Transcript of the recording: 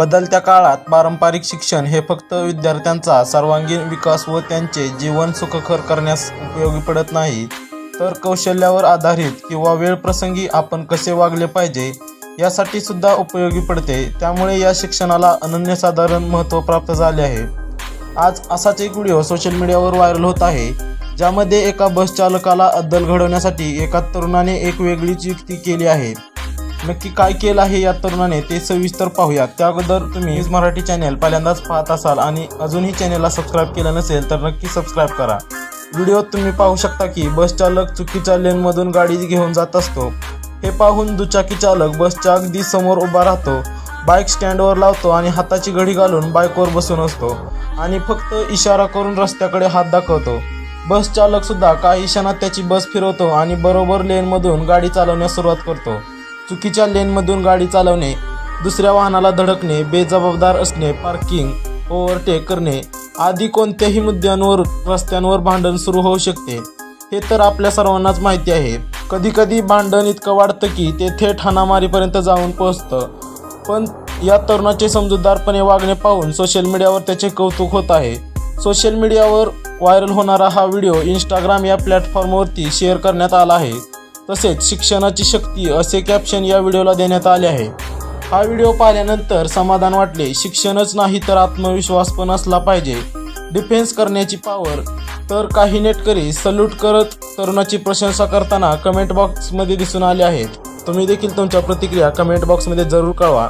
बदलत्या काळात पारंपरिक शिक्षण हे फक्त विद्यार्थ्यांचा सर्वांगीण विकास व त्यांचे जीवन सुखकर करण्यास उपयोगी पडत नाही. तर कौशल्यावर आधारित किंवा वेळप्रसंगी आपण कसे वागले पाहिजे यासाठी सुद्धा उपयोगी पडते. त्यामुळे या शिक्षणाला अनन्यसाधारण महत्त्व प्राप्त झाले आहे. आज असाच एक व्हिडिओ सोशल मीडियावर व्हायरल होत आहे ज्यामध्ये एका बस चालकाला अद्दल घडवण्यासाठी एका तरुणाने एक वेगळीच युक्ती केली आहे. नक्की काय केलं आहे या तरुणाने ते सविस्तर पाहूया. त्या अगोदर तुम्ही न्यूज मराठी चॅनेल पहिल्यांदाच पाहत असाल आणि अजूनही चॅनेलला सबस्क्राईब केलं नसेल तर नक्की सबस्क्राईब करा. व्हिडिओत तुम्ही पाहू शकता की बस चालक चुकीच्या लेनमधून गाडी घेऊन जात असतो. हे पाहून दुचाकी चालक बसच्या अगदी समोर उभा राहतो. बाईक स्टँडवर लावतो आणि हाताची घडी घालून बाईकवर बसून असतो. आणि फक्त इशारा करून रस्त्याकडे हात दाखवतो. बस चालक सुद्धा काही क्षणात त्याची बस फिरवतो आणि बरोबर लेनमधून गाडी चालवण्यास सुरुवात करतो. चुकीच्या लेनमधून गाडी चालवणे दुसऱ्या वाहनाला धडकणे बेजबाबदार असणे पार्किंग ओव्हरटेक करणे आदी कोणत्याही मुद्द्यांवर रस्त्यांवर भांडण सुरू होऊ शकते. हे तर आपल्या सर्वांनाच माहिती आहे. कधीकधी भांडण इतकं वाढतं की ते थेट हाणामारीपर्यंत जाऊन पोहोचतं. पण या तरुणाचे समजूतदारपणे वागणे पाहून सोशल मीडियावर त्याचे कौतुक होत आहे. सोशल मीडियावर व्हायरल होणारा हा व्हिडिओ इंस्टाग्राम या प्लॅटफॉर्मवरती शेअर करण्यात आला आहे. तसेच शिक्षणाची शक्ती असे कॅप्शन या व्हिडिओला देण्यात आले आहे. हा व्हिडिओ पाहिल्यानंतर समाधान वाटले. शिक्षणच नाही तर आत्मविश्वास पण असला पाहिजे. डिफेन्स करण्याची पॉवर तर काही नेटकरी सल्यूट करत तरुणाची प्रशंसा करताना कमेंट बॉक्समध्ये दिसून आले आहेत. तुम्ही देखील तुमच्या प्रतिक्रिया कमेंट बॉक्समध्ये जरूर कळवा.